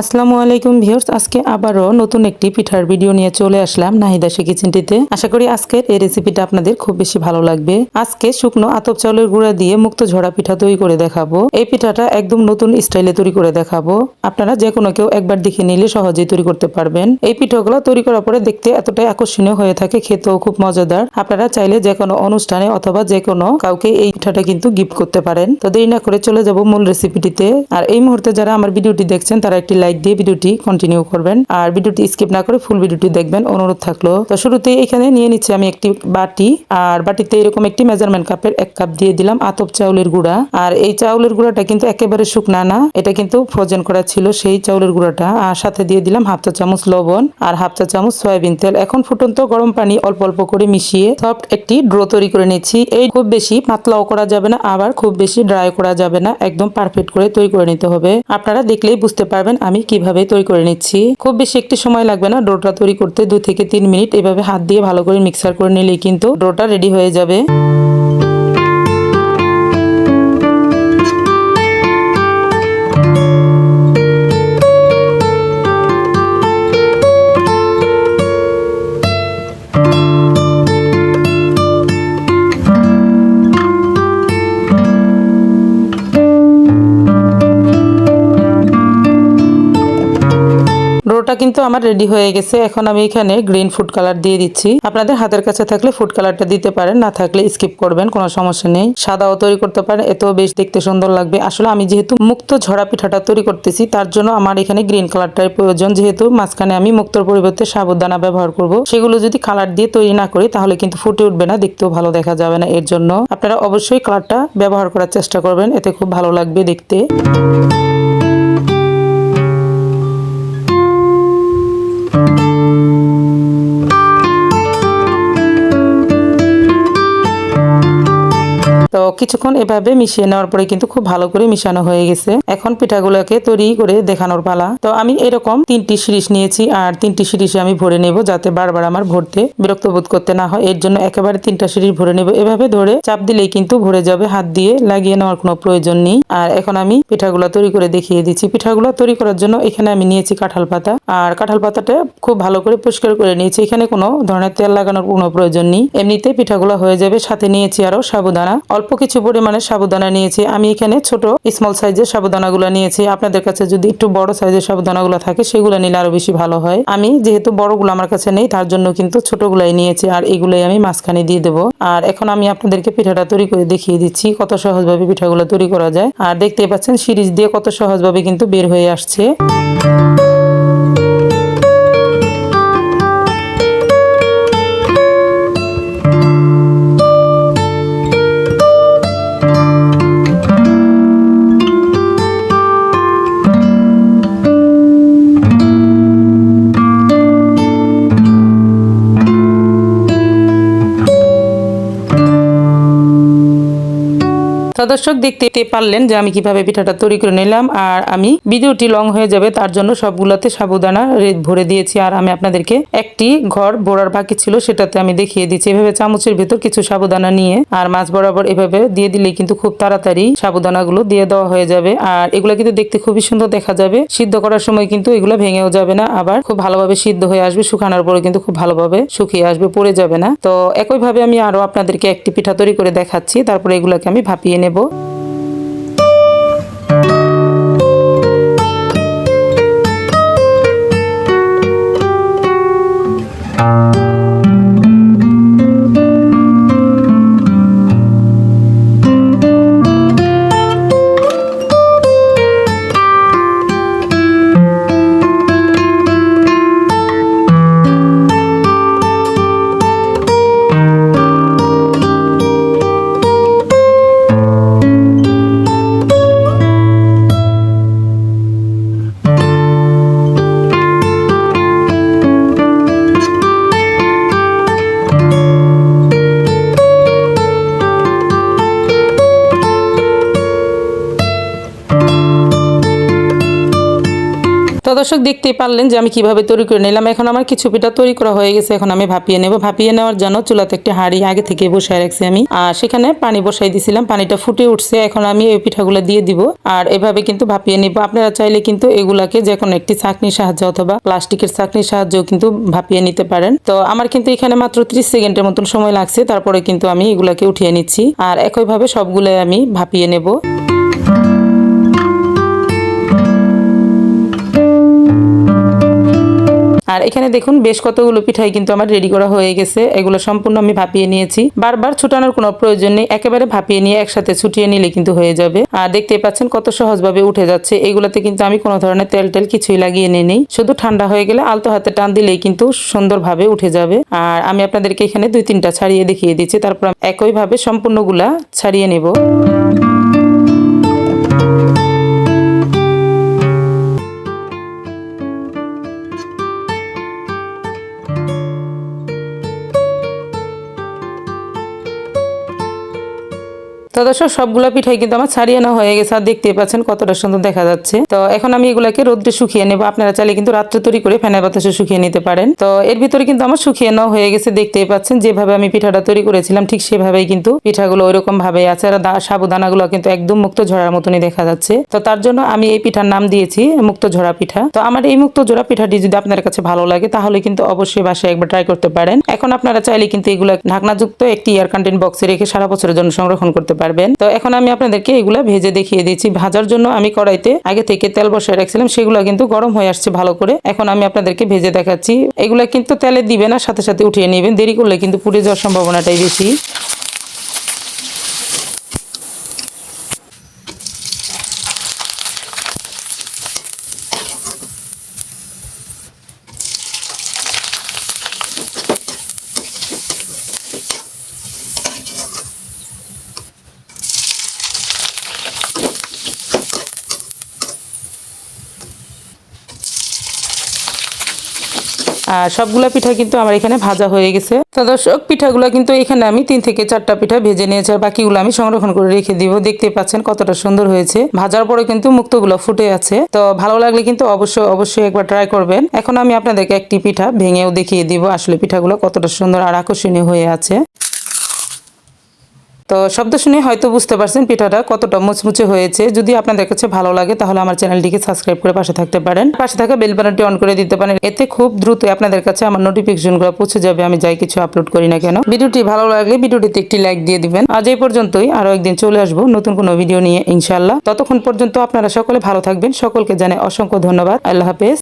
আসসালামু আলাইকুম ভিউয়ার্স, আজকে আবারও নতুন একটি পিঠার ভিডিও নিয়ে চলে আসলাম নাহিদা সে কিচেনটিতে। আশা করি আজকের এই রেসিপিটা আপনাদের খুব বেশি ভালো লাগবে। আজকে শুকনো আতপ চাউলের গুঁড়া দিয়ে মুক্ত ঝরা পিঠা তৈরি করে দেখাবো। এই পিঠাটা একদম নতুন স্টাইলে তৈরি করে দেখাবো। আপনারা যে কোনো কেউ একবার দেখে নিলে সহজেই তৈরি করতে পারবেন। এই পিঠাগুলো তৈরি করার পরে দেখতে এতটাই আকর্ষণীয় হয়ে থাকে, খেতেও খুব মজাদার। আপনারা চাইলে যে কোনো অনুষ্ঠানে অথবা যে কোনো কাউকে এই পিঠাটা কিন্তু গিফট করতে পারেন। তো দেরি না করে চলে যাব মূল রেসিপিটিতে আর এই মুহূর্তে যারা আমার ভিডিওটি দেখছেন, তারা একটি লাইক দিয়ে ভিডিওটি কন্টিনিউ করবেন। আর ভিডিওটি স্কিপ না করে ফুল ভিডিওটি দেখবেন। অনুরোধ থাকল। তো শুরুতেই এখানে নিয়ে নিচ্ছি আমি একটি বাটি। আর বাটিতে এরকম একটি মেজারমেন্ট কাপের এক কাপ দিয়ে দিলাম আতপ চাউলের গুঁড়া। আর এই চাউলের গুঁড়াটা কিন্তু একেবারে শুকনা না। এটা কিন্তু ফ্রোজেন করা ছিল সেই চাউলের গুঁড়াটা। আর সাথে দিয়ে দিলাম হাফ চা চামচ লবণ আর হাফ চা চামচ সয়াবিন তেল। এখন ফুটন্ত গরম পানি অল্প অল্প করে মিশিয়ে সফট একটি ড্রো তৈরি করে নিচ্ছি। এই খুব বেশি পাতলাও করা যাবে না, আবার খুব বেশি ড্রাই করা যাবে না। একদম পারফেক্ট করে তৈরি করে নিতে হবে। আপনারা দেখলেই বুঝতে পারবেন আমি কীভাবে তৈরি করে নিচ্ছি? খুব বেশি একটু সময় লাগবে না। ডোটা তৈরি করতে দু থেকে তিন মিনিট। এভাবে হাত দিয়ে ভালো করে মিক্সার করে নিলেই কিন্তু ডোটা রেডি হয়ে যাবে। কিন্তু আমার রেডি হয়ে গেছে। এখন আমি এখানে গ্রিন ফুড কালার দিয়ে দিচ্ছি। আপনাদের হাতের কাছে থাকলে ফুড কালারটা দিতে পারেন, না থাকলে স্কিপ করবেন, কোনো সমস্যা নেই। সাদাও তৈরি করতে পারেন এত বেশ দেখতে সুন্দর লাগবে। আসলে আমি যেহেতু মুক্ত ঝরা পিঠাটা তৈরি করতেছি, তার জন্য আমার এখানে গ্রিন কালারটার প্রয়োজন। যেহেতু মাঝখানে আমি মুক্তর পরিবর্তে সাবুদানা ব্যবহার করব। সেগুলো যদি কালার দিয়ে তৈরি না করি, তাহলে কিন্তু ফুটে উঠবে না, দেখতেও ভালো দেখা যাবে না। এর জন্য আপনারা অবশ্যই কালারটা ব্যবহার করার চেষ্টা করবেন, এতে খুব ভালো লাগবে দেখতে। তো কিছুক্ষণ এভাবে মিশিয়ে নেওয়ার পরে কিন্তু খুব ভালো করে মিশানো হয়ে গেছে। এখন পিঠাগুলোকে তৈরি করে দেখানোর পালা। তো আমি এরকম তিনটি সিরিজ নিয়েছি আর তিনটি সিরিজে আমি ভরে নেব যাতে বারবার আমার ভরতে বিরক্ত বোধ করতে না হয়। এর জন্য একেবারে তিনটা সিরিজ ভরে নেব। এভাবে ধরে চাপ দিলেই কিন্তু ভরে যাবে। হাত দিয়ে লাগিয়ে নেওয়ার কোনো প্রয়োজন নেই। আর এখন আমি পিঠাগুলো তৈরি করে দেখিয়ে দিচ্ছি। পিঠাগুলো তৈরি করার জন্য এখানে আমি নিয়েছি কাঁঠাল পাতা। আর কাঁঠাল পাতাটা খুব ভালো করে পরিষ্কার করে নিয়েছি। এখানে কোনো ধরনের তেল লাগানোর কোনো প্রয়োজন নেই। এমনিতে পিঠাগুলো হয়ে যাবে। সাথে নিয়েছি আরও সাবুদানা। অল্প কিছু পরিমাণে সাবুদানা নিয়েছি। আমি এখানে ছোট স্মল সাইজের সাবুদানাগুলো নিয়েছি। আপনাদের কাছে যদি একটু বড় সাইজের সাবুদানাগুলো থাকে, সেগুলো নিলে আরও বেশি ভালো হয়। আমি যেহেতু বড়গুলো আমার কাছে নেই, তার জন্য কিন্তু ছোটগুলাই নিয়েছি আর এগুলোই আমি মাঝখানে দিয়ে দেবো। আর এখন আমি আপনাদেরকে পিঠাটা তৈরি করে দেখিয়ে দিচ্ছি, কত সহজভাবে পিঠাগুলো তৈরি করা যায়। আর দেখতে পাচ্ছেন, সিরিজ দিয়ে কত সহজভাবে কিন্তু বের হয়ে আসছে। তো দর্শক দেখতে পারলেন যে আমি কীভাবে পিঠাটা তৈরি করে নিলাম আর আমি ভিডিওটি লং হয়ে যাবে, তার জন্য সবগুলোতে সাবুদানা ভরে দিয়েছি। আর আমি আপনাদেরকে একটি ঘর ভরার বাকি ছিল, সেটাতে আমি দেখিয়ে দিচ্ছি। এভাবে চামচের ভিতর কিছু সাবুদানা নিয়ে আর মাছ বরাবর এভাবে দিয়ে দিলে কিন্তু খুব তাড়াতাড়ি সাবুদানাগুলো দিয়ে দেওয়া হয়ে যাবে। আর এগুলো কিন্তু দেখতে খুবই সুন্দর দেখা যাবে। সিদ্ধ করার সময় কিন্তু এগুলো ভেঙেও যাবে না, আবার খুব ভালোভাবে সিদ্ধ হয়ে আসবে। শুকানোর পরে কিন্তু খুব ভালোভাবে শুকিয়ে আসবে, পড়ে যাবে না। তো একইভাবে আমি আরও আপনাদেরকে একটি পিঠা তৈরি করে দেখাচ্ছি। তারপরে এগুলোকে আমি ভাপিয়ে নেব। দর্শক দেখতেই পারলেন যে আমি কীভাবে তৈরি করে নিলাম। এখন আমার কিছু পিঠা তৈরি করা হয়ে গেছে, এখন আমি ভাপিয়ে নেব। ভাপিয়ে নেওয়ার জন্য চুলাতে একটি হাঁড়ি আগে থেকে বসায় রাখছি আমি। আর সেখানে পানি বসাই দিছিলাম, পানিটা ফুটে উঠছে। এখন আমি এই পিঠাগুলো দিয়ে দিব। আর এভাবে কিন্তু ভাপিয়ে নিব। আপনারা চাইলে কিন্তু এগুলাকে যে কোনো একটি চাকনির সাহায্যে অথবা প্লাস্টিকের চাকনির সাহায্যেও কিন্তু ভাপিয়ে নিতে পারেন। তো আমার কিন্তু এখানে মাত্র ত্রিশ সেকেন্ডের মতন সময় লাগছে। তারপরে কিন্তু আমি এগুলাকে উঠিয়ে নিচ্ছি। আর একইভাবে সবগুলো আমি ভাপিয়ে নেব। আর এখানে দেখুন বেশ কতগুলো পিঠাই কিন্তু আমার রেডি করা হয়ে গেছে। এগুলো সম্পূর্ণ আমি ভাপিয়ে নিয়েছি। বারবার ছুটানোর কোনো প্রয়োজন নেই। একেবারে ভাপিয়ে নিয়ে একসাথে ছুটিয়ে নিলে কিন্তু হয়ে যাবে। আর দেখতেই পাচ্ছেন কত সহজভাবে উঠে যাচ্ছে। এগুলোতে কিন্তু আমি কোনো ধরনের তেল টেল কিছুই লাগিয়ে নিই শুধু ঠান্ডা হয়ে গেলে আলতো হাতে টান দিলেই কিন্তু সুন্দরভাবে উঠে যাবে। আর আমি আপনাদেরকে এখানে দুই তিনটা ছাড়িয়ে দেখিয়ে দিচ্ছি। তারপর একইভাবে সম্পূর্ণগুলা ছাড়িয়ে নেব। দর্শক সবগুলো পিঠাই কিন্তু আমার ছাড়িয়ে নেওয়া হয়ে গেছে, আর দেখতে পাচ্ছেন কতটা সুন্দর দেখা যাচ্ছে। তো এখন আমি এগুলাকে রোদ্রে শুকিয়ে নেব। আপনারা চাইলে কিন্তু রাত্রে তৈরি করে ফ্যানের বাতাসে শুকিয়ে নিতে পারেন। তো এর ভিতরে কিন্তু আমার শুকিয়ে নেওয়া হয়ে গেছে, দেখতেই পাচ্ছেন। যেভাবে আমি পিঠাটা তৈরি করেছিলাম, ঠিক সেভাবেই কিন্তু পিঠাগুলো ওইরকম ভাবে আছে, আর সাবুদানাগুলো কিন্তু একদম মুক্ত ঝরার মতনই দেখা যাচ্ছে। তো তার জন্য আমি এই পিঠার নাম দিয়েছি, মুক্ত ঝরা পিঠা। তো আমার এই মুক্ত ঝরা পিঠাটি যদি আপনার কাছে ভালো লাগে, তাহলে কিন্তু অবশ্যই বাসায় একবার ট্রাই করতে পারেন। এখন আপনারা চাইলে কিন্তু এগুলো ঢাকনাযুক্ত একটি এয়ার কন্টেন্ট বক্সে রেখে সারা বছরের জন্য সংরক্ষণ করতে পারবেন। তো এখন আমি আপনাদেরকে এগুলা ভেজে দেখিয়ে দিচ্ছি। ভাজার জন্য আমি কড়াইতে আগে থেকে তেল বসায় রাখছিলাম, সেগুলো কিন্তু গরম হয়ে আসছে ভালো করে। এখন আমি আপনাদেরকে ভেজে দেখাচ্ছি। এগুলা কিন্তু তেলে দিবে না সাথে সাথে উঠিয়ে নেবেন। দেরি করলে কিন্তু পুড়ে যাওয়ার সম্ভাবনাটাই বেশি। আর সবগুলা পিঠা কিন্তু আমার এখানে ভাজা হয়ে গেছে। তো দর্শক, পিঠাগুলো কিন্তু এখানে আমি তিন থেকে চারটা পিঠা ভেজে নিয়েছি আর বাকিগুলো আমি সংরক্ষণ করে রেখে দিব। দেখতে পাচ্ছেন কতটা সুন্দর হয়েছে। ভাজার পরে কিন্তু মুক্তগুলো ফুটে আছে। তো ভালো লাগলে কিন্তু অবশ্যই অবশ্যই একবার ট্রাই করবেন। এখন আমি আপনাদেরকে একটি পিঠা ভেঙেও দেখিয়ে দিব আসলে পিঠাগুলো কতটা সুন্দর আর আকর্ষণীয় হয়ে আছে। তো শব্দ শুনে হয়তো বুঝতে পারছেন পিঠাটা কতটা মুচমুচে হয়েছে। যদি আপনাদের কাছে ভালো লাগে, তাহলে আমার চ্যানেলটিকে সাবস্ক্রাইব করে পাশে থাকতে পারেন। পাশে থাকা বেল বাটনটি অন করে দিতে পারেন। এতে খুব দ্রুত আপনাদের কাছে আমার নোটিফিকেশনগুলো পৌঁছে যাবে। আমি যাই কিছু আপলোড করি না কেন। ভিডিওটি ভালো লাগলে ভিডিওটিতে একটি লাইক দিয়ে দিবেন। আজ এই পর্যন্তই। আরও একদিন চলে আসব নতুন কোনো ভিডিও নিয়ে ইনশাল্লাহ ততক্ষণ পর্যন্ত আপনারা সকলে ভালো থাকবেন। সকলকে জানে অসংখ্য ধন্যবাদ। আল্লাহ হাফেজ।